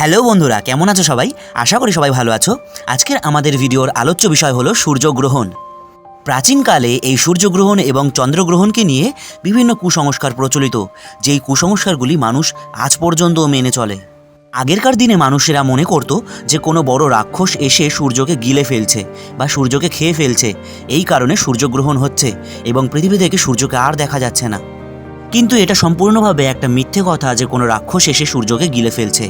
Hello বন্ধুরা, কেমন আছো সবাই? আশা করি সবাই ভালো আছো। আজকের আমাদের ভিডিওর আলোচ্য বিষয় হলো সূর্যগ্রহণ। প্রাচীনকালে এই সূর্যগ্রহণ এবং চন্দ্রগ্রহণকে নিয়ে বিভিন্ন কুসংস্কার প্রচলিত, যেই কুসংস্কারগুলি মানুষ আজ পর্যন্ত মেনে চলে। আগেরকার দিনে মানুষেরা মনে করত যে কোনো বড় রাক্ষস এসে সূর্যকে গিলে ফেলছে বা সূর্যকে খেয়ে ফেলছে, এই কারণে সূর্যগ্রহণ হচ্ছে এবং পৃথিবী থেকে সূর্যকে আর দেখা যাচ্ছে না। কিন্তু এটা সম্পূর্ণভাবে একটা মিথ্যে কথা যে কোনো রাক্ষস এসে সূর্যকে গিলে ফেলছে।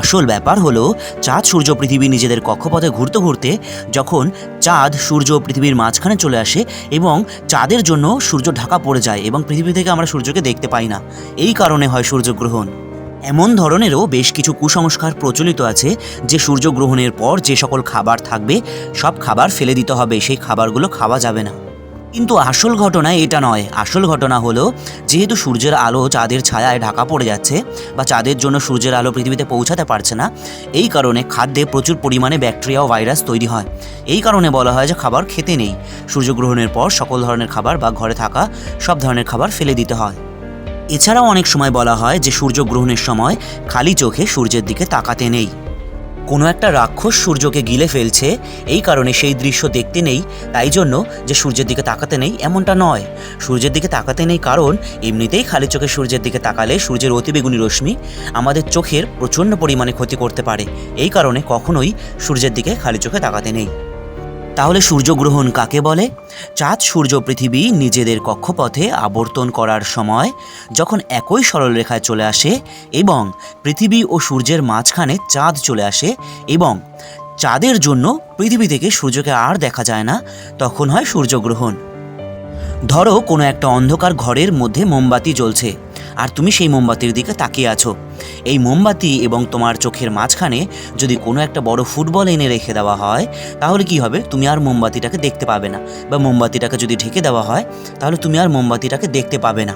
আসল ব্যাপার হলো, চাঁদ সূর্য পৃথিবী নিজেদের কক্ষপথে ঘুরতে ঘুরতে যখন চাঁদ সূর্য পৃথিবীর মাঝখানে চলে আসে এবং চাঁদের জন্য সূর্য ঢাকা পড়ে যায় এবং পৃথিবী থেকে আমরা সূর্যকে দেখতে পাই না, এই কারণে হয় সূর্যগ্রহণ। এমন ধরনেরও বেশ কিছু কুসংস্কার প্রচলিত আছে যে সূর্যগ্রহণের পর যে সকল খাবার থাকবে, সব খাবার ফেলে দিতে হবে, সেই খাবারগুলো খাওয়া যাবে না। কিন্তু আসল ঘটনা এটা নয়। আসল ঘটনা হলো, যেহেতু সূর্যের আলো চাঁদের ছায়ায় ঢাকা পড়ে যাচ্ছে বা চাঁদের জন্য সূর্যের আলো পৃথিবীতে পৌঁছাতে পারছে না, এই কারণে খাদ্যে প্রচুর পরিমাণে ব্যাকটেরিয়া ও ভাইরাস তৈরি হয়। এই কারণে বলা হয় যে খাবার খেতে নেই। সূর্যগ্রহণের পর সকল ধরনের খাবার বা ঘরে থাকা সব ধরনের খাবার ফেলে দিতে হয়। এছাড়াও অনেক সময় বলা হয় যে সূর্যগ্রহণের সময় খালি চোখে সূর্যের দিকে তাকাতে নেই। কোনো একটা রাক্ষস সূর্যকে গিলে ফেলছে, এই কারণে সেই দৃশ্য দেখতে নেই, তাই জন্য যে সূর্যের দিকে তাকাতে নেই এমনটা নয়। সূর্যের দিকে তাকাতে নেই কারণ এমনিতেই খালি চোখে সূর্যের দিকে তাকালে সূর্যের অতিবেগুনি রশ্মি আমাদের চোখের প্রচণ্ড পরিমাণে ক্ষতি করতে পারে। এই কারণে কখনোই সূর্যের দিকে খালি চোখে তাকাতে নেই। তাহলে সূর্যগ্রহণ কাকে বলে? চাঁদ সূর্য পৃথিবী নিজেদের কক্ষপথে আবর্তন করার সময় যখন একই সরলরেখায় চলে আসে এবং পৃথিবী ও সূর্যের মাঝখানে চাঁদ চলে আসে এবং চাঁদের জন্য পৃথিবী থেকে সূর্যকে আর দেখা যায় না, তখন হয় সূর্যগ্রহণ। ধরো কোনো একটা অন্ধকার ঘরের মধ্যে মোমবাতি জ্বলছে, আর তুমি সেই মোমবাতির দিকে তাকিয়ে আছো। এই মোমবাতি এবং তোমার চোখের মাঝখানে যদি কোনো একটা বড় ফুটবল এনে রেখে দেওয়া হয়, তাহলে কি হবে? তুমি আর মোমবাতিটাকে দেখতে পাবে না। বা মোমবাতিটাকে যদি ঢেকে দেওয়া হয়, তাহলে তুমি আর মোমবাতিটাকে দেখতে পাবে না।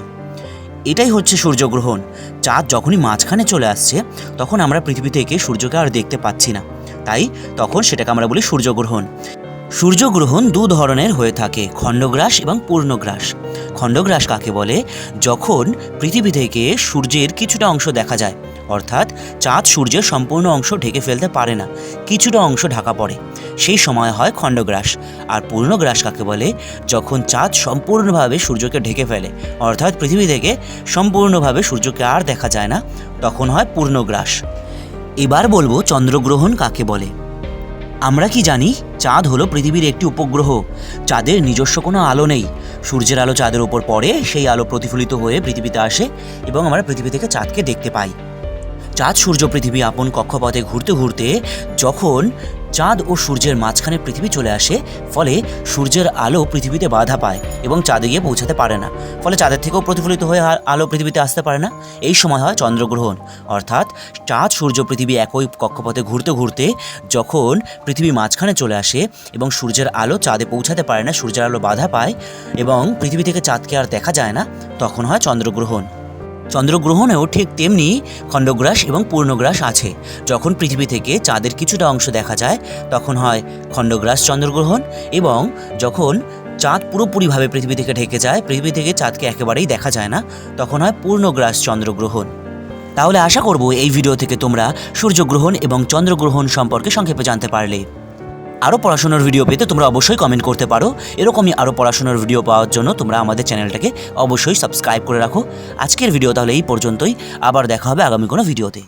এটাই হচ্ছে সূর্যগ্রহণ। চাঁদ যখনই মাঝখানে চলে আসছে, তখন আমরা পৃথিবী থেকে সূর্যকে আর দেখতে পাচ্ছি না। তাই তখন সেটাকে আমরা বলি সূর্যগ্রহণ। সূর্যগ্রহণ দু ধরনের হয়ে থাকে, খণ্ডগ্রাস এবং পূর্ণগ্রাস। খণ্ডগ্রাস কাকে বলে? যখন পৃথিবী থেকে সূর্যের কিছুটা অংশ দেখা যায়, অর্থাৎ চাঁদ সূর্যের সম্পূর্ণ অংশ ঢেকে ফেলতে পারে না, কিছুটা অংশ ঢাকা পড়ে। সেই সময় হয় খণ্ডগ্রাস। আর পূর্ণগ্রাস কাকে বলে? যখন চাঁদ সম্পূর্ণভাবে সূর্যকে ঢেকে ফেলে, অর্থাৎ পৃথিবী থেকে সম্পূর্ণভাবে সূর্যকে আর দেখা যায় না, তখন হয় পূর্ণগ্রাস। এবার বলব চন্দ্রগ্রহণ কাকে বলে? আমরা কি জানি? চাঁদ হলো পৃথিবীর একটি উপগ্রহ। চাঁদের নিজস্ব কোনো আলো নেই। সূর্যের আলো চাঁদের উপর পড়ে, সেই আলো প্রতিফলিত হয়ে পৃথিবীতে আসে এবং আমরা পৃথিবী থেকে চাঁদকে দেখতে পাই। চাঁদ সূর্য পৃথিবী আপন কক্ষপথে ঘুরতে ঘুরতে যখন চাঁদ ও সূর্যের মাঝখানে পৃথিবী চলে আসে, ফলে সূর্যের আলো পৃথিবীতে বাধা পায় এবং চাঁদে গিয়ে পৌঁছাতে পারে না। ফলে চাঁদের থেকেও প্রতিফলিত হয়ে আলো পৃথিবীতে আসতে পারে না। এই সময় হয় চন্দ্রগ্রহণ। অর্থাৎ চাঁদ, সূর্য, পৃথিবী একই কক্ষপথে ঘুরতে ঘুরতে যখন পৃথিবী মাঝখানে চলে আসে এবং সূর্যের আলো চাঁদে পৌঁছাতে পারে না, সূর্যের আলো বাধা পায় এবং পৃথিবী থেকে চাঁদকে আর দেখা যায় না, তখন হয় চন্দ্রগ্রহণ। চন্দ্রগ্রহণেও ঠিক তেমনি খণ্ডগ্রাস এবং পূর্ণগ্রাস আছে। যখন পৃথিবী থেকে চাঁদের কিছুটা অংশ দেখা যায়, তখন হয় খণ্ডগ্রাস চন্দ্রগ্রহণ এবং যখন চাঁদ পুরোপুরিভাবে পৃথিবী থেকে ঢেকে যায়, পৃথিবী থেকে চাঁদকে একেবারেই দেখা যায় না, তখন হয় পূর্ণগ্রাস চন্দ্রগ্রহণ। তাহলে আশা করব এই ভিডিও থেকে তোমরা সূর্যগ্রহণ এবং চন্দ্রগ্রহণ সম্পর্কে সংক্ষেপে জানতে পারলে। আরও পড়াশোনার ভিডিও পেতে তোমরা অবশ্যই কমেন্ট করতে পারো। এরকমই আরও পড়াশোনার ভিডিও পাওয়ার জন্য তোমরা আমাদের চ্যানেলটাকে অবশ্যই সাবস্ক্রাইব করে রাখো। আজকের ভিডিও তাহলে এই পর্যন্তই। আবার দেখা হবে আগামী কোনো ভিডিওতে